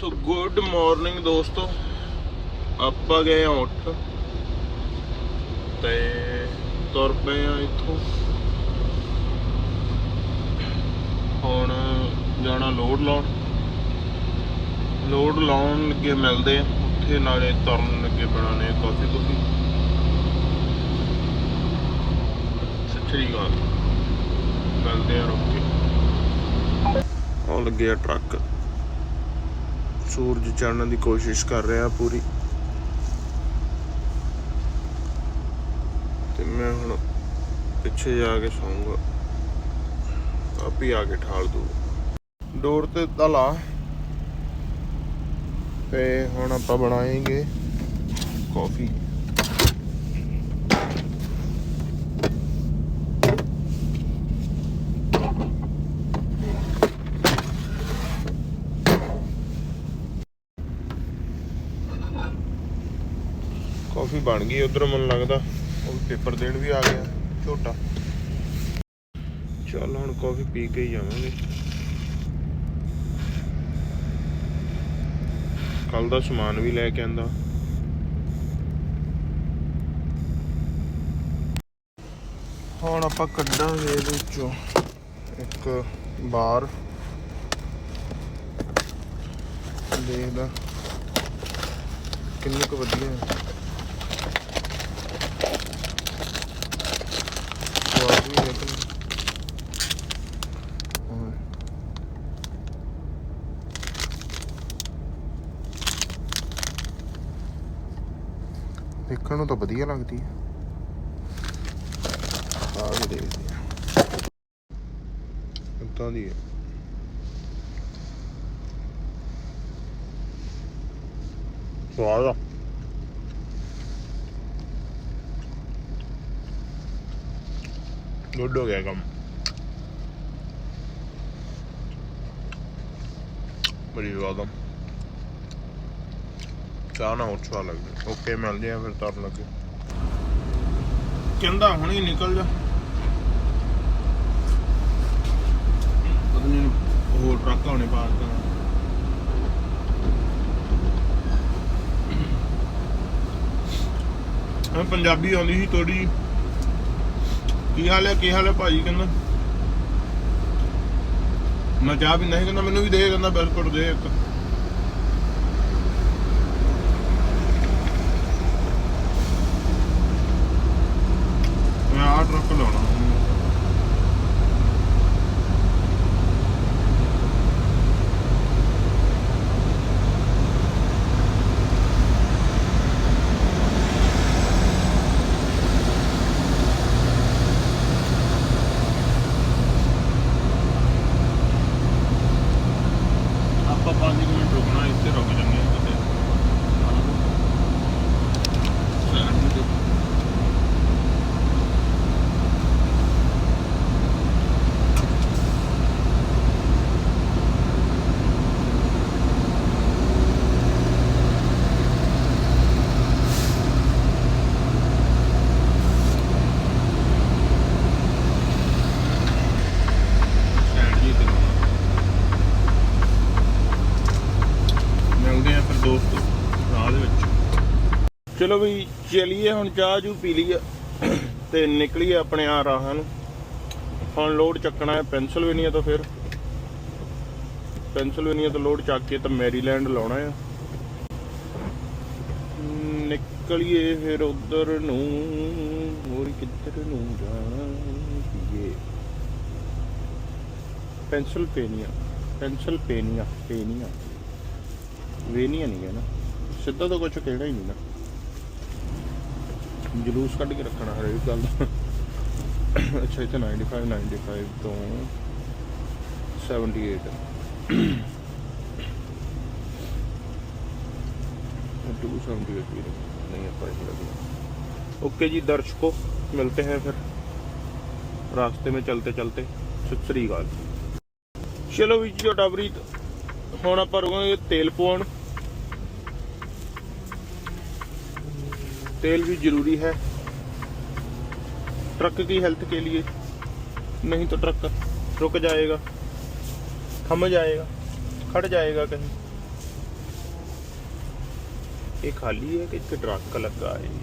So good morning ਦੋਸਤੋ। ਆਪਾਂ ਗਏ ਹਾਂ ਉੱਠ। ਤੇ ਤੁਰ ਪਏ ਆ ਇੱਥੋਂ। ਹੁਣ ਜਾਣਾ ਲੋਡ ਲਾਉਣ। ਲੋਡ ਲਾਉਣ ਲੱਗੇ ਮਿਲਦੇ ਉੱਥੇ ਨਾਲੇ ਤੁਰਨ ਲੱਗੇ ਬਣਾਣੇ ਕਾਫੀ ਕੁਫੀ। ਸੱਚੀ ਗੱਲ। ਮਿਲਦੇ ਆ ਰੁਕ ਕੇ। ਉਹ ਲੱਗੇ ਆ ਟਰੱਕ। ਸੂਰਜ ਚੜ੍ਹਨ ਦੀ ਕੋਸ਼ਿਸ਼ ਕਰ ਰਿਹਾ ਪੂਰੀ। ਤੇ ਮੈਂ ਹੁਣ ਪਿੱਛੇ ਜਾ ਕੇ ਸੌਂਗਾ। ਆਪ ਹੀ ਆ ਕੇ ਠਾਲ ਦੂ ਡੋਰ ਤੇ ਤਲਾ ਤੇ ਹੁਣ ਆਪਾਂ ਬਣਾਏਗੇ ਕਾਫੀ ਕਾਫੀ ਬਣ ਗਈ, ਉਧਰ ਮਨ ਲੱਗਦਾ ਉਹ ਪੇਪਰ ਦੇਣ ਵੀ ਆ ਗਿਆ, ਝੋਟਾ। ਚੱਲ ਹੁਣ ਕਾਫੀ ਪੀ ਕੇ ਹੀ ਜਾਵਾਂਗੇ। ਕੱਲ ਦਾ ਸਮਾਨ ਵੀ ਲੈ ਕੇ ਆਂਦਾ। ਹੁਣ ਆਪਾਂ ਕੱਢਾਂਗੇ ਇਹਦੇ ਵਿੱਚੋਂ ਇੱਕ ਬਾਰ। ਦੇਖਦਾ ਕਿੰਨੇ ਕੁ ਵਧੀਆ ਹੈ ਸਵਾਦ ਵੀ ਹੈ ਕਿ ਨਹੀਂ ਓਏ। ਦੇਖਣ ਨੂੰ ਤਾਂ ਵਧੀਆ ਲੱਗਦੀ ਹੈ। ਆ ਕੇ ਦੇਖਦੇ ਆ। ਇਦਾਂ ਦੀ ਹੈ। ਸਵਾਦ ਆ। ਗੁੱਡ ਹੋ ਗਿਆ ਕੰਮ। ਬੜੀ ਸਵਾਦ ਚਾਹ ਨਾ ਹੋਰ ਲੱਗਦਾ ਓਕੇ ਮਿਲਦੇ ਆ ਫਿਰ ਤਰਨ ਲੱਗੇ। ਕਹਿੰਦਾ ਹੁਣੇ ਨਿਕਲ ਜਾ। ਪਤਾ ਨਹੀਂ ਹੋਰ ਟਰੱਕ ਆਉਣੇ ਪਾਸ ਤਾਂ ਪੰਜਾਬੀ ਆਉਂਦੀ ਸੀ ਥੋੜੀ ਕੀ ਹਾਲ ਹੈ, ਕੀ ਹਾਲ ਹੈ ਭਾਜੀ ਕਹਿੰਦਾ? ਮੈਂ ਚਾਹ ਵੀ ਨਹੀਂ ਕਹਿੰਦਾ, ਮੈਨੂੰ ਵੀ ਦੇ ਕਹਿੰਦਾ ਬਿਸਕੁਟ ਦੇ ਇੱਕ ਮੈਂ ਆਹ ਟਰੱਕ ਲਾਉਣਾ ਆਪਾਂ 5 ਮਿੰਟ ਰੁਕਣਾ ਇੱਥੇ ਰੁਕ ਜੰਨੇ ਕਿਤੇ ਸਾਈਡ ਤੇ ਸਾਈਡ ਜੀ ਤੇ ਲਾਉਣਾ ਮਿਲਦੇ ਆ ਫਿਰ ਦੋਸਤ ਰਾਹ ਦੇ ਵਿੱਚ ਚਲੋ ਵੀ ਚਲੀਏ, ਹੁਣ ਚਾਹ ਜੂ ਪੀ ਲਈਏ ਤੇ ਨਿਕਲੀਏ ਆਪਣੇ ਆ ਰਾਹਾਂ ਨੂੰ। ਹੁਣ ਲੋਡ ਚੱਕਣਾ ਹੈ ਪੈਨਸਲਵੇਨੀਆ ਤੋਂ ਫਿਰ। ਪੈਨਸਲਵੇਨੀਆ ਤੋਂ ਲੋਡ ਚੱਕ ਕੇ ਤਾਂ ਮੈਰੀਲੈਂਡ ਲਾਉਣਾ ਆ ਨਿਕਲੀਏ ਫਿਰ ਉਧਰ ਨੂੰ, ਹੋਰ ਕਿੱਧਰ ਨੂੰ ਜਾਣਾ ਪੀਏ ਪੈਨਸਲਵੇਨੀਆ ਪੈਨਸਲਵੇਨੀਆ ਪੇਨੀਆ ਵੇਨੀਆ ਨਹੀਂ ਹੈ ਨਾ। ਸਿੱਧਾ ਤਾਂ ਕੁਝ ਕਹਿਣਾ ਹੀ ਨਹੀਂ ਨਾ। ਜਲੂਸ ਕੱਢ ਕੇ ਰੱਖਣਾ ਹਰੇਕ ਗੱਲ ਦਾ। ਅੱਛਾ ਇੱਥੇ 95 95 ਤੋਂ 78 278 भी नहीं है प्राइस लगी ओके जी दर्शकों मिलते हैं फिर रास्ते में चलते चलते सत श्री अकाल ਚਲੋ ਵੀ ਜੀ ਡਬਰੀ ਹੁਣ ਆਪਾਂ ਰੁਕਾਂਗੇ ਤੇਲ ਪਵਾਉਣ तेल भी ज़रूरी है। ट्रक की हेल्थ के लिए। नहीं तो ट्रक रुक जाएगा, थम जाएगा, खड़ जाएगा कहीं। ये खाली है कि ट्रक का लगा है?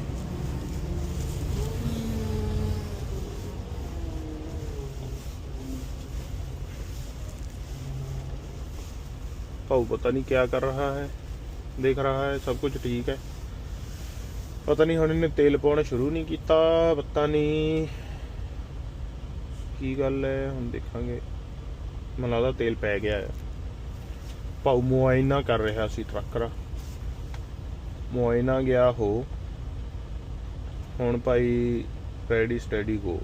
पता नहीं क्या कर रहा है, देख रहा है, सब कुछ ठीक है। ਪਤਾ ਨਹੀਂ ਹੁਣ ਇਹਨੇ ਤੇਲ ਪਾਉਣਾ ਸ਼ੁਰੂ ਨਹੀਂ ਕੀਤਾ, ਪਤਾ ਨਹੀਂ ਕੀ ਗੱਲ ਹੈ, ਹੁਣ ਦੇਖਾਂਗੇ। ਮੈਨੂੰ ਲੱਗਦਾ ਤੇਲ ਪੈ ਗਿਆ ਹੈ। ਭਾਊ ਮੁਆਇਨਾ ਕਰ ਰਿਹਾ ਸੀ ਟਰੱਕ ਮੁਆਇਨਾ ਗਿਆ ਹੋ। ਹੁਣ ਭਾਈ ready steady go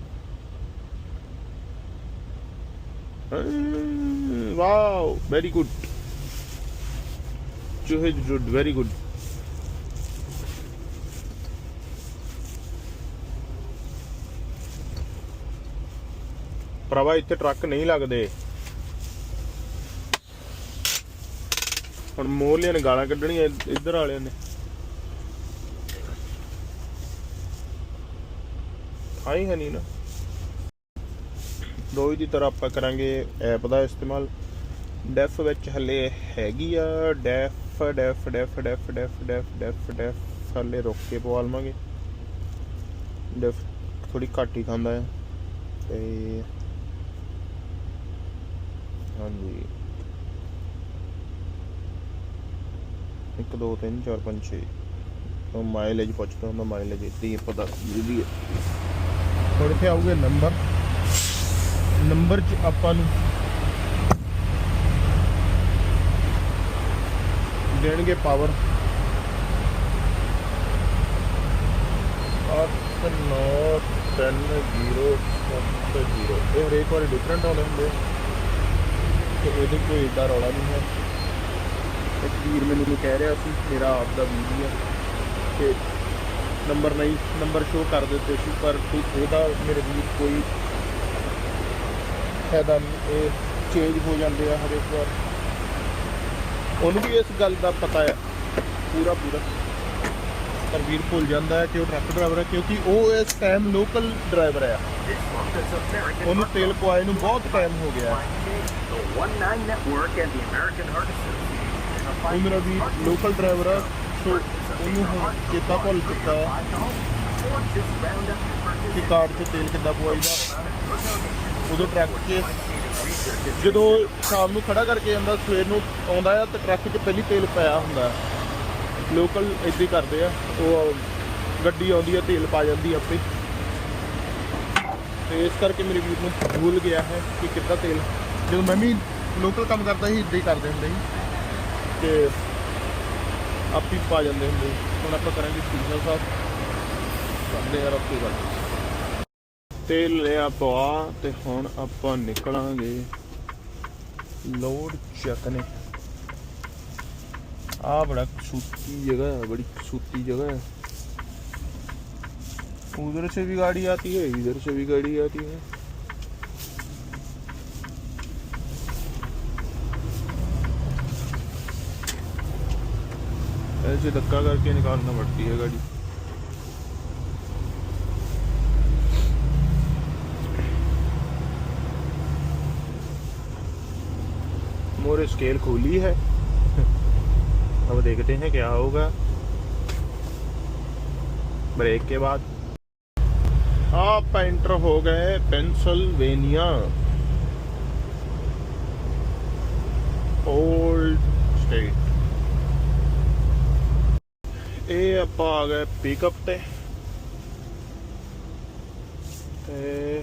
wow very good ਚੂਹੇ ਗੁੱਡ ਵੈਰੀ ਗੁੱਡ ਭਰਾਵਾ, ਇੱਥੇ ਟਰੱਕ ਨਹੀਂ ਲੱਗਦੇ। ਹੁਣ ਮੋਹਲਿਆਂ ਨੇ ਗਾਲਾਂ ਕੱਢਣੀਆਂ ਇੱਧਰ ਵਾਲਿਆਂ ਨੇ। ਆਈ ਹੈ ਨਹੀਂ ਨਾ। ਰੋਜ਼ ਦੀ ਤਰ੍ਹਾਂ ਆਪਾਂ ਕਰਾਂਗੇ ਐਪ ਦਾ ਇਸਤੇਮਾਲ। ਡੈਫ ਵਿੱਚ ਹਲੇ ਹੈਗੀ ਆ, ਡੈਫ ਡੈਫ ਡੈਫ ਡੈਫ ਡੈਫ ਡੈਫ ਡੈਫ ਡੈਫ, ਹਲੇ ਰੁੱਕ ਕੇ ਪਵਾ ਲਵਾਂਗੇ। ਡੈਫ ਥੋੜੀ ਘੱਟ ਹੀ ਖਾਂਦਾ ਹੈ ਤੇ ਹਾਂਜੀ। 1 2 3 4 5 6 ਉਹ ਮਾਈਲੇਜ ਪੁੱਛਦਾ ਹੁੰਦਾ ਮਾਈਲੇਜ ਇਤਨੀ ਪਤਾ ਜਿਹੜੀ ਹੈ ਹੁਣ ਇੱਥੇ ਆਊਗੇ ਨੰਬਰ ਨੰਬਰ 'ਚ ਆਪਾਂ ਨੂੰ ਦੇਣਗੇ ਪਾਵਰ 893070 ਇਹ ਹਰੇਕ ਵਾਰੀ ਡਿਫਰੈਂਟ ਆਉਂਦੇ ਹੁੰਦੇ ਤੇ ਇਹਦੇ ਕੋਈ ਏਡਾ ਰੌਲਾ ਨਹੀਂ ਹੈ। ਇੱਕ ਵੀਰ ਮੈਨੂੰ ਕਹਿ ਰਿਹਾ ਸੀ ਮੇਰਾ ਆਪ ਦਾ ਵੀਰ ਹੈ ਕਿ ਨੰਬਰ ਨਹੀਂ ਨੰਬਰ ਸ਼ੋ ਕਰ ਦਿੱਤੇ ਸੀ ਪਰ ਕੋਈ ਉਹਦਾ ਮੇਰੇ ਵੀਰ ਕੋਈ ਫਾਇਦਾ ਨਹੀਂ। ਇਹ ਚੇਂਜ ਹੋ ਜਾਂਦੇ ਆ ਹਰੇਕ ਵਾਰ। ਉਹਨੂੰ ਵੀ ਇਸ ਗੱਲ ਦਾ ਪਤਾ ਹੈ। ਪੂਰਾ ਪੂਰਾ। ਪਰ ਵੀਰ ਭੁੱਲ ਜਾਂਦਾ ਹੈ ਕਿ ਉਹ ਟਰੱਕ ਡਰਾਈਵਰ ਹੈ ਕਿਉਂਕਿ ਉਹ ਇਸ ਟਾਈਮ ਲੋਕਲ ਡਰਾਈਵਰ ਹੈ। ਉਹਨੂੰ ਤੇਲ ਪਵਾਏ ਨੂੰ ਬਹੁਤ ਟਾਈਮ ਹੋ ਗਿਆ ਹੈ। ਉਹ ਮੇਰਾ ਵੀ ਲੋਕਲ ਡਰਾਈਵਰ ਆ ਸੋ ਉਹਨੂੰ ਹੁਣ ਚੇਤਾ ਭੁੱਲ ਚੁੱਕਾ ਹੈ ਕਿ ਕਾਰ 'ਚ ਤੇਲ ਕਿੱਦਾਂ ਪਵਾਈਦਾ? ਉਦੋਂ ਟਰੱਕ 'ਚ ਜਦੋਂ ਸ਼ਾਮ ਨੂੰ ਖੜਾ ਕਰਕੇ ਜਾਂਦਾ ਸਵੇਰ ਨੂੰ ਆਉਂਦਾ ਆ, ਤੇ ਟਰੱਕ 'ਚ ਪਹਿਲੀ ਤੇਲ ਪਾਇਆ ਹੁੰਦਾ। ਲੋਕਲ ਇਦਾਂ ਕਰਦੇ ਆ, ਉਹ ਗੱਡੀ ਆਉਂਦੀ ਆ, ਤੇਲ ਪਾ ਜਾਂਦੀ ਆ ਆਪੇ। ਤੇ ਇਸ ਕਰਕੇ ਮੇਰੇ ਵੀਰ ਨੂੰ ਭੁੱਲ ਗਿਆ ਹੈ ਕਿ ਕਿੱਦਾਂ ਤੇਲ ਜਦੋਂ ਮੈਂ ਵੀ ਲੋਕਲ ਕੰਮ ਕਰਦਾ ਸੀ ਇਦਾਂ ਹੀ ਕਰਦੇ ਹੁੰਦੇ ਸੀ ਤੇ ਆਪੀ ਪਾ ਜਾਂਦੇ ਹੁੰਦੇ ਸੀ। ਹੁਣ ਆਪਾਂ ਕਰਾਂਗੇ ਸੀਜ਼ਨ ਸਾਹਿਬ ਕਰਦੇ ਆ ਰੱਖੀ ਗੱਲ ਤੇਲ ਲਿਆ ਪਵਾ ਤੇ ਹੁਣ ਆਪਾਂ ਨਿਕਲਾਂਗੇ ਲੋਡ ਚੱਕਨੇ ਆ ਬੜਾ सूती जगह है बड़ी सूती जगह है उधर से भी गाड़ी आती है इधर से भी गाड़ी आती है ऐसे धक्का करके निकालना पड़ती है गाड़ी। मोर स्केल खोली है। अब देखते हैं क्या होगा। ब्रेक के बाद। आप एंटर हो गए पेंसिल्वेनिया। ओल्ड ਆਪਾਂ ਆ ਗਏ ਪਿਕਅਪ ਤੇ ਤੇ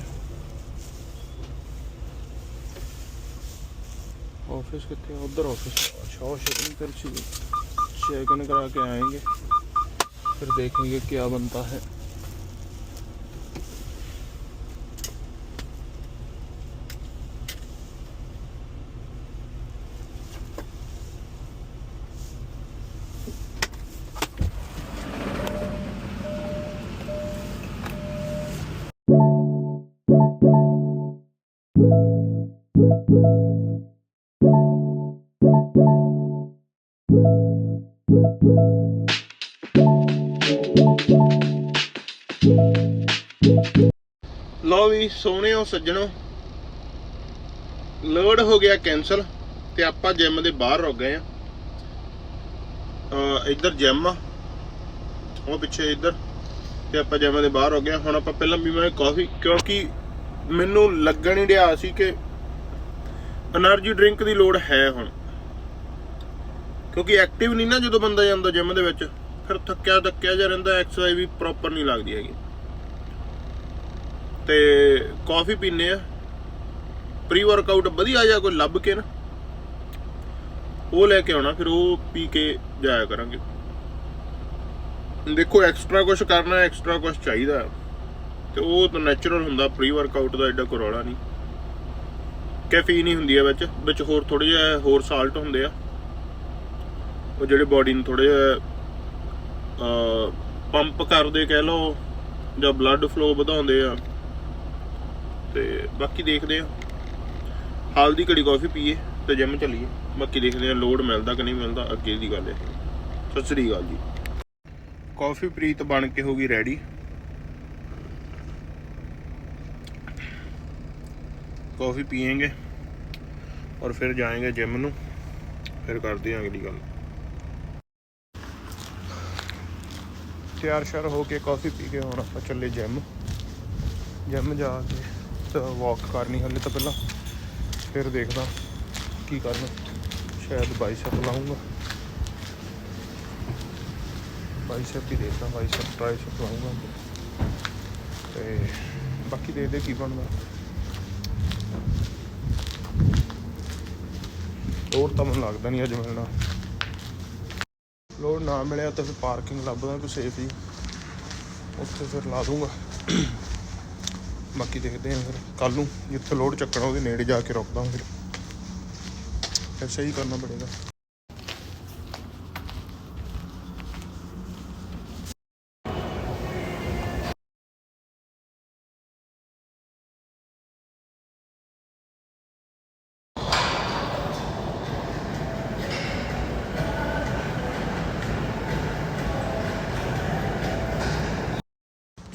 ऑफिस कितने हैं? उधर ऑफिस अच्छा और चेकिंग कर चेकिंग करा के आएंगे फिर देखेंगे क्या बनता है ਲਓ ਵੀ ਸੋਹਣਿਓ ਸੱਜਣੋ। ਲੋਡ ਹੋ ਗਿਆ ਕੈਨਸਲ ਤੇ ਆਪਾਂ ਜਿਮ ਦੇ ਬਾਹਰ ਰੁਕ ਗਏ ਆ। ਇੱਧਰ ਜਿਮ ਆ। ਉਹ ਪਿੱਛੇ ਇੱਧਰ। ਤੇ ਆਪਾਂ ਜਿਵੇਂ ਦੇ ਬਾਹਰ ਹੋ ਗਏ ਹੁਣ ਆਪਾਂ ਪਹਿਲਾਂ ਪੀਵਾਂਗੇ ਕਾਫੀ ਕਿਉਂਕਿ ਮੈਨੂੰ ਲੱਗਣ ਨਹੀਂ ਰਿਹਾ ਸੀ ਕਿ એનર્ਜੀ ਡਰਿੰਕ ਦੀ ਲੋੜ ਹੈ ਹੁਣ। ਕਿਉਂਕਿ ਐਕਟਿਵ ਨਹੀਂ ਨਾ ਜਦੋਂ ਬੰਦਾ ਜਾਂਦਾ ਜਿਮ ਦੇ ਵਿੱਚ, ਫਿਰ ਥੱਕਿਆ ਥੱਕਿਆ ਜਿਹਾ ਰਹਿੰਦਾ ਐਕਸਰਸਾਈਜ਼ ਵੀ ਪ੍ਰੋਪਰ ਨਹੀਂ ਲੱਗਦੀ ਹੈਗੀ। ਤੇ ਕਾਫੀ ਪੀਨੇ ਆ। ਪ੍ਰੀ ਵਰਕਆਊਟ ਵਧੀਆ ਜਿਹਾ ਕੋਈ ਲੱਭ ਕੇ ਨਾ, ਉਹ ਲੈ ਕੇ ਆਉਣਾ, ਫਿਰ ਉਹ ਪੀ ਕੇ ਜਾਇਆ ਕਰਾਂਗੇ। ਦੇਖੋ ਐਕਸਟਰਾ ਕੁਝ ਕਰਨਾ ਐਕਸਟਰਾ ਕੁਝ ਚਾਹੀਦਾ। ਹੈ ਤੇ ਉਹ ਤਾਂ ਨੈਚੁਰਲ ਹੁੰਦਾ ਪ੍ਰੀ ਵਰਕਆਊਟ ਦਾ ਐਡਾ ਕੋਈ ਰੌਲਾ ਨਹੀਂ। ਕੈਫੀਨ ਹੀ ਹੁੰਦੀ ਆ ਵਿੱਚ ਵਿੱਚ ਹੋਰ ਥੋੜੇ ਜਿਹਾ ਹੋਰ ਸਾਲਟ ਹੁੰਦੇ ਆ। ਉਹ ਜਿਹੜੇ ਬਾਡੀ ਨੂੰ ਥੋੜੇ ਪੰਪ ਕਰਦੇ ਕਹਿ ਲਓ, ਜਾਂ ਬਲੱਡ ਫਲੋ ਵਧਾਉਂਦੇ ਆ। ਤੇ ਬਾਕੀ ਦੇਖਦੇ ਆ। ਹਾਲ ਦੀ ਘੜੀ ਕਾਫੀ ਪੀਏ ਤੇ ਜਿਮ ਚੱਲੀਏ। ਬਾਕੀ ਦੇਖਦੇ ਆ ਲੋਡ ਮਿਲਦਾ ਕਿ ਨਹੀਂ ਮਿਲਦਾ, ਅੱਗੇ ਦੀ ਗੱਲ ਹੈ ਸਤਿ ਸ੍ਰੀ ਅਕਾਲ ਜੀ। ਕਾਫੀ ਪ੍ਰੀਤ ਬਣ ਕੇ ਹੋ ਗਈ ਰੈਡੀ ਕਾਫੀ ਪੀਏਂਗੇ ਔਰ ਫਿਰ ਜਾਏंगे ਜਿਮ ਨੂੰ, ਫਿਰ ਕਰਦੇ ਹਾਂ ਅਗਲੀ ਗੱਲ। ਤਿਆਰ ਸ਼ਰ ਹੋ ਕੇ ਕਾਫੀ ਪੀ ਕੇ ਹੁਣ ਆਪਾਂ ਚੱਲੇ ਜਿਮ। ਜਿਮ ਜਾ ਕੇ ਤਾਂ ਵਾਕ ਕਰਨੀ ਹਲੇ ਤਾਂ ਪਹਿਲਾਂ, ਫਿਰ ਦੇਖਦਾ ਕੀ ਕਰਨਾ। ਸ਼ਾਇਦ ਬਾਈਸੈਪ ਲਾਉਂਗਾ ਬਾਈਸੈਪ ਹੀ ਦੇਖਦਾ ਬਾਈਸੈਪ ਟ੍ਰਾਈਸੈਪ ਲਾਉਂਗਾ ਤੇ ਬਾਕੀ ਦੇਖਦੇ ਕੀ ਬਣਦਾ। ਲੋੜ ਤਾਂ ਮੈਨੂੰ ਲੱਗਦਾ ਨਹੀਂ ਅੱਜ ਮਿਲਣਾ ਲੋੜ ਨਾ ਮਿਲਿਆ ਤਾਂ ਫਿਰ ਪਾਰਕਿੰਗ ਲੱਭਦਾ, ਕੋਈ ਸੇਫ ਹੀ ਉੱਥੇ ਫਿਰ ਲਾ ਦੂੰਗਾ। ਬਾਕੀ ਦੇਖਦੇ ਹਾਂ ਫਿਰ। ਕੱਲ ਨੂੰ ਜਿੱਥੇ ਲੋਡ ਚੱਕਣਾ, ਉਹਦੇ ਨੇੜੇ ਜਾ ਕੇ ਰੁਕਦਾ ਫਿਰ। ਐਸਾ ਹੀ ਕਰਨਾ ਪੜੇਗਾ।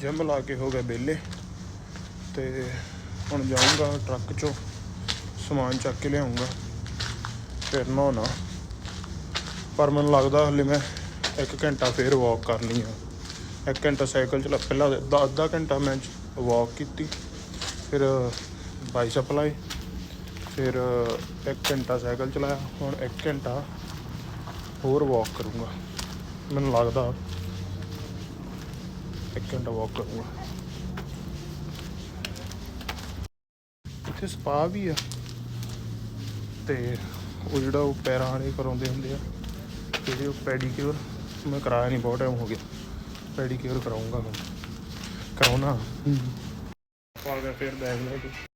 ਜਿਮ ਲਾ ਕੇ ਹੋ ਗਏ ਵਿਹਲੇ। ਤੇ ਹੁਣ ਜਾਊਂਗਾ ਟਰੱਕ ਚੋਂ, ਸਮਾਨ ਚੱਕ ਕੇ ਲਿਆਉਂਗਾ ਫਿਰ ਨਹਾਉਣਾ। ਪਰ ਮੈਨੂੰ ਲੱਗਦਾ ਹਲੇ ਮੈਂ 1 ਘੰਟਾ ਫੇਰ ਵਾਕ ਕਰਨੀ ਆ। 1 ਘੰਟਾ ਸਾਈਕਲ ਚਲਾ ਪਹਿਲਾਂ ਅੱਧਾ ਅੱਧਾ ਘੰਟਾ ਮੈਂ ਵਾਕ ਕੀਤੀ। ਫਿਰ ਬਾਈਸੈਪ ਲਾਏ। ਫਿਰ 1 ਘੰਟਾ ਸਾਈਕਲ ਚਲਾਇਆ। ਹੁਣ 1 ਘੰਟਾ ਹੋਰ ਵਾਕ ਕਰੂੰਗਾ। ਮੈਨੂੰ ਲੱਗਦਾ ਇੱਕ ਘੰਟਾ ਵਾਕ ਕਰੂੰਗਾ। ਇੱਥੇ ਸਪਾ ਵੀ ਆ। ਤੇ ਉਹ ਜਿਹੜਾ ਉਹ ਪੈਰਾਂ ਵਾਲੇ ਕਰਾਉਂਦੇ ਹੁੰਦੇ ਆ ਜਿਹੜੇ ਉਹ ਪੈਡੀਕਿਉਰ ਮੈਂ ਕਰਾਇਆ ਨਹੀਂ ਬਹੁਤ ਟਾਈਮ ਹੋ ਗਿਆ। ਪੈਡੀਕਿਉਰ ਕਰਾਉਂਗਾ ਮੈਂ ਕਰਾਉਣਾ। ਪਾ ਗਿਆ ਫਿਰ ਬੈਗ ਲੈ ਕੇ।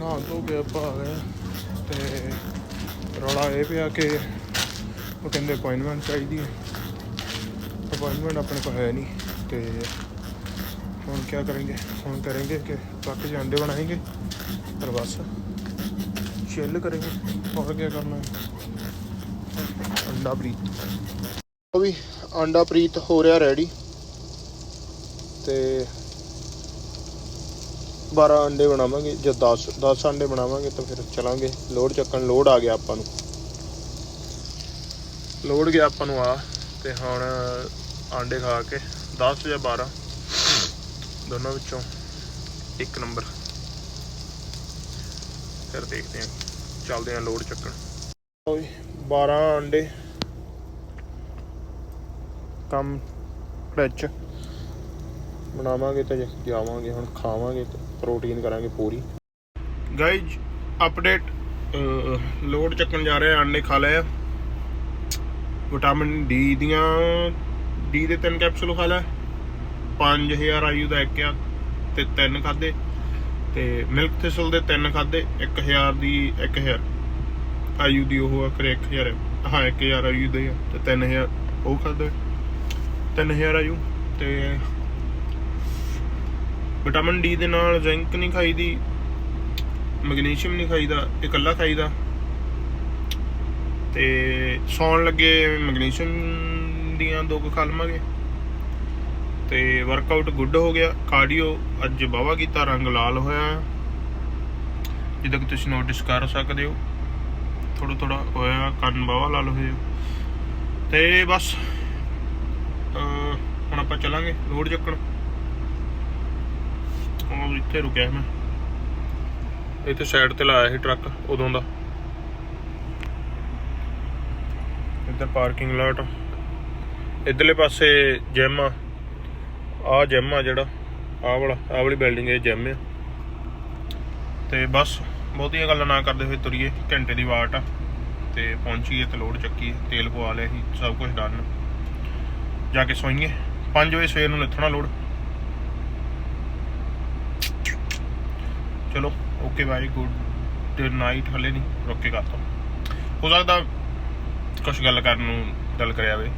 ਨਾ ਧੋ ਕੇ ਆਪਾਂ ਆ ਤੇ ਰੌਲਾ ਇਹ ਪਿਆ ਕਿ ਉਹ ਕਹਿੰਦੇ ਅਪਾਇੰਟਮੈਂਟ ਚਾਹੀਦੀ ਹੈ। ਅਪਾਇੰਟਮੈਂਟ ਆਪਣੇ ਕੋਲ ਹੈ ਨਹੀਂ ਤੇ ਹੁਣ ਕੀ ਕਰਾਂਗੇ? ਫੋਨ ਕਰਾਂਗੇ ਕਿ ਪੱਕ ਜਾਂਦੇ ਬਣਾਏਗੇ ਪਰ ਬਸ ਚਿੱਲ ਕਰਾਂਗੇ। ਹੋਰ ਕੀ ਕਰਨਾ ਹੈ? ਅੰਡਾ ਪ੍ਰੀਤ ਉਹ ਵੀ ਅੰਡਾ ਪ੍ਰੀਤ ਹੋ ਰਿਹਾ ਰੈਡੀ ਤੇ 12 ਅੰਡੇ ਬਣਾਵਾਂਗੇ, ਜਾਂ 10 10 ਅੰਡੇ ਬਣਾਵਾਂਗੇ ਤਾਂ ਫਿਰ ਚਲਾਂਗੇ। ਲੋਡ ਚੱਕਣ, ਲੋਡ ਆ ਗਿਆ ਆਪਾਂ ਨੂੰ। ਲੋਡ ਗਿਆ ਆਪਾਂ ਨੂੰ ਆ, ਤੇ ਹੁਣ ਆਂਡੇ ਖਾ ਕੇ 10 ਜਾਂ 12 ਦੋਨਾਂ ਵਿੱਚੋਂ ਇੱਕ ਨੰਬਰ। ਫਿਰ ਦੇਖਦੇ ਹਾਂ, ਚੱਲਦੇ ਹਾਂ ਲੋਡ ਚੱਕਣ। ਓਏ 12 ਅੰਡੇ। ਕੰਮ ਵਿੱਚ। ਬਣਾਵਾਂਗੇ ਤੇ ਜਾਵਾਂਗੇ, ਹੁਣ ਖਾਵਾਂਗੇ ਤੇ ਪ੍ਰੋਟੀਨ ਕਰਾਂਗੇ ਪੂਰੀ। ਗਾਇਜ਼ ਅਪਡੇਟ ਅਹ, ਲੋਡ ਚੱਕਣ ਜਾ ਰਹੇ ਆਂਡੇ ਖਾ ਲਏ ਆ। ਵਿਟਾਮਿਨ ਡੀ ਦੀਆਂ ਡੀ ਦੇ ਤਿੰਨ ਕੈਪਸੂਲ ਖਾ ਲਏ। 5000 ਆਯੂ ਦਾ ਇੱਕ ਆ, ਤੇ ਤਿੰਨ ਖਾਦੇ ਤੇ ਮਿਲਕ ਥਿਸਲ ਦੇ ਤਿੰਨ ਖਾਦੇ 1000 ਦੀ 1000 ਆਯੂ ਦੀ ਉਹ ਆ ਕਰੇ 1000 ਹਾਂ 1000 ਆਯੂ ਦੇ ਆ, ਤੇ 3000 ਉਹ ਖਾਦੇ 3000 ਆਯੂ ਤੇ ਵਿਟਾਮਿਨ ਡੀ ਦੇ ਨਾਲ ਜ਼ਿੰਕ ਨਹੀਂ ਖਾਈਦੀ, ਮੈਗਨੀਸ਼ੀਅਮ ਨਹੀਂ ਖਾਈਦਾ ਇਕੱਲਾ ਖਾਈਦਾ ਤੇ ਸੌਣ ਲੱਗੇ ਮੈਗਨੀਸ਼ੀਅਮ ਦੀਆਂ ਦੋ ਕੁ ਖਾ ਲਵਾਂਗੇ ਤੇ ਵਰਕਆਊਟ ਗੁੱਡ ਹੋ ਗਿਆ ਕਾਰਡੀਓ ਅੱਜ ਬਾਵਾ ਕੀਤਾ, ਰੰਗ ਲਾਲ ਹੋਇਆ ਹੈ। ਜਿੱਦਾਂ ਕਿ ਤੁਸੀਂ ਨੋਟਿਸ ਕਰ ਸਕਦੇ ਹੋ ਥੋੜਾ ਥੋੜਾ ਹੋਇਆ, ਕੰਨ ਬਾਵਾ ਲਾਲ ਹੋਏ ਆ। ਤੇ ਬਸ ਹੁਣ ਆਪਾਂ ਚੱਲਾਂਗੇ ਲੋਡ ਚੱਕਣ ਉਹ ਇੱਥੇ ਰੁਕਿਆ ਮੈਂ। ਇੱਥੇ ਸਾਈਡ ਤੇ ਲਾਇਆ ਸੀ ਟਰੱਕ ਉਦੋਂ ਦਾ। ਇੱਧਰ ਪਾਰਕਿੰਗ ਲਾਟ ਇਧਰਲੇ ਪਾਸੇ ਜਿਮ ਆ। ਆ ਜਿਮ ਆ ਜਿਹੜਾ, ਆਹ ਵਾਲਾ, ਆਹ ਵਾਲੀ ਬਿਲਡਿੰਗ ਇਹ ਜਿਮ ਆ। ਤੇ ਬਸ, ਬਹੁਤੀਆਂ ਗੱਲਾਂ ਨਾ ਕਰਦੇ ਹੋਏ ਤੁਰੀਏ, ਘੰਟੇ ਦੀ ਵਾਟ ਆ। ਤੇ ਪਹੁੰਚੀਏ ਤੇ ਲੋਡ ਚੱਕੀਏ, ਤੇਲ ਪਵਾ ਲਿਆ ਸੀ, ਸਭ ਕੁਝ ਡਨ ਜਾ ਕੇ ਸੋਈਏ। 5 ਵਜੇ ਸਵੇਰ ਨੂੰ ਲੱਥਣਾ ਲੋਡ ਚਲੋ ਓਕੇ ਬਾਈ ਗੁੱਡ ਨਾਈਟ ਹਲੇ ਨਹੀਂ, ਰੁਕ ਕੇ ਕਰਤਾ। ਹੋ ਸਕਦਾ ਕੁਝ ਗੱਲ ਕਰਨ ਨੂੰ ਦਿਲ ਕਰਿਆ ਵੇ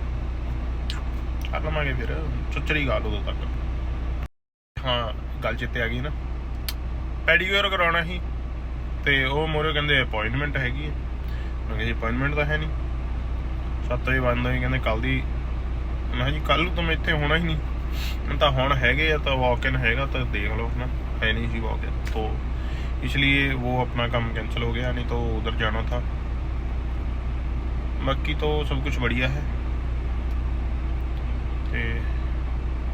ਕਰ ਲਵਾਂਗੇ ਫਿਰ ਚੁੱਚੜੀ ਗੱਲ ਉਦੋਂ ਤੱਕ। ਹਾਂ, ਗੱਲ ਚਿੱਤੇ ਆ ਗਈ ਨਾ। ਪੈਡੀਕਿਉਰ ਕਰਾਉਣਾ ਸੀ, ਤੇ ਉਹ ਮੋਰੇ ਕਹਿੰਦੇ ਅਪਾਇੰਟਮੈਂਟ ਹੈਗੀ ਹੈ। ਮੈਂ ਕਿਹਾ ਜੀ ਅਪਾਇੰਟਮੈਂਟ ਤਾਂ ਹੈ ਨਹੀਂ। 7 ਵਜੇ ਬੰਦ ਹੋਈ, ਕਹਿੰਦੇ ਕੱਲ ਦੀ। ਮੈਂ ਕਿਹਾ ਜੀ ਕੱਲ ਨੂੰ ਤਾਂ ਮੈਂ ਇੱਥੇ ਹੋਣਾ ਹੀ ਨਹੀਂ। ਹੁਣ ਤਾਂ ਹੁਣ ਹੈਗੇ ਆ, ਤਾਂ ਵਾਕ ਇਨ ਹੈਗਾ, ਤਾਂ ਦੇਖ ਲਓ ਨਾ है नहीं सी वाक इन तो इसलिए वो अपना काम कैंसिल हो गया नहीं तो उधर जाना था बाकी तो सब कुछ बढ़िया है ਤੇ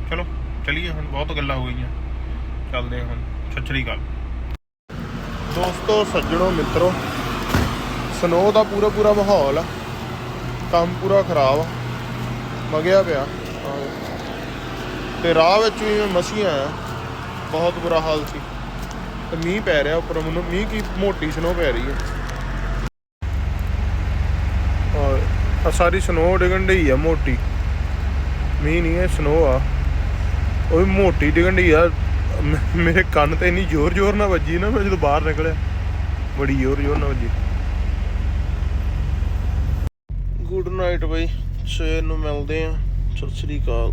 ਚਲੋ ਚਲੀਏ ਹੁਣ ਬਹੁਤ ਗੱਲਾਂ ਹੋ ਗਈਆਂ ਚੱਲਦੇ ਹਾਂ ਹੁਣ ਸਤਿ ਸ਼੍ਰੀ ਅਕਾਲ ਦੋਸਤੋ ਸੱਜਣੋ ਮਿੱਤਰੋ ਸਨੋ ਦਾ ਪੂਰਾ ਪੂਰਾ ਮਾਹੌਲ ਆ ਕੰਮ ਪੂਰਾ ਖਰਾਬ ਆ ਮਗਿਆ ਪਿਆ ਆਹ। ਤੇ ਰਾਹ ਵਿੱਚ ਵੀ ਮੈਂ ਮਸੀਂ ਆਇਆ ਬਹੁਤ ਬੁਰਾ ਹਾਲ ਸੀ। ਤੇ ਮੀਂਹ ਪੈ ਰਿਹਾ ਉੱਪਰ, ਮੈਨੂੰ ਮੀਂਹ ਕੀ ਮੋਟੀ ਸਨੋ ਪੈ ਰਹੀ ਹੈ। ਔਰ ਆ ਸਾਰੀ ਸਨੋ ਡਿੱਗਣ ਡਈ ਆ ਮੋਟੀ। ਮੀਂਹ ਨਹੀਂ ਹੈ ਸਨੋ ਆ। ਉਹ ਵੀ ਮੋਟੀ ਡਿਗਣ ਡਈ ਆ। ਮੇਰੇ ਕੰਨ ਤੇ ਇੰਨੀ ਜ਼ੋਰ ਜ਼ੋਰ ਨਾਲ ਵੱਜੀ ਨਾ, ਮੈਂ ਜਦੋਂ ਬਾਹਰ ਨਿਕਲਿਆ, ਬੜੀ ਜ਼ੋਰ ਜ਼ੋਰ ਨਾਲ ਵੱਜੀ। ਗੁੱਡ ਨਾਈਟ ਬਈ, ਸਵੇਰ ਨੂੰ ਮਿਲਦੇ ਆ ਸਤਿ ਸ੍ਰੀ ਅਕਾਲ।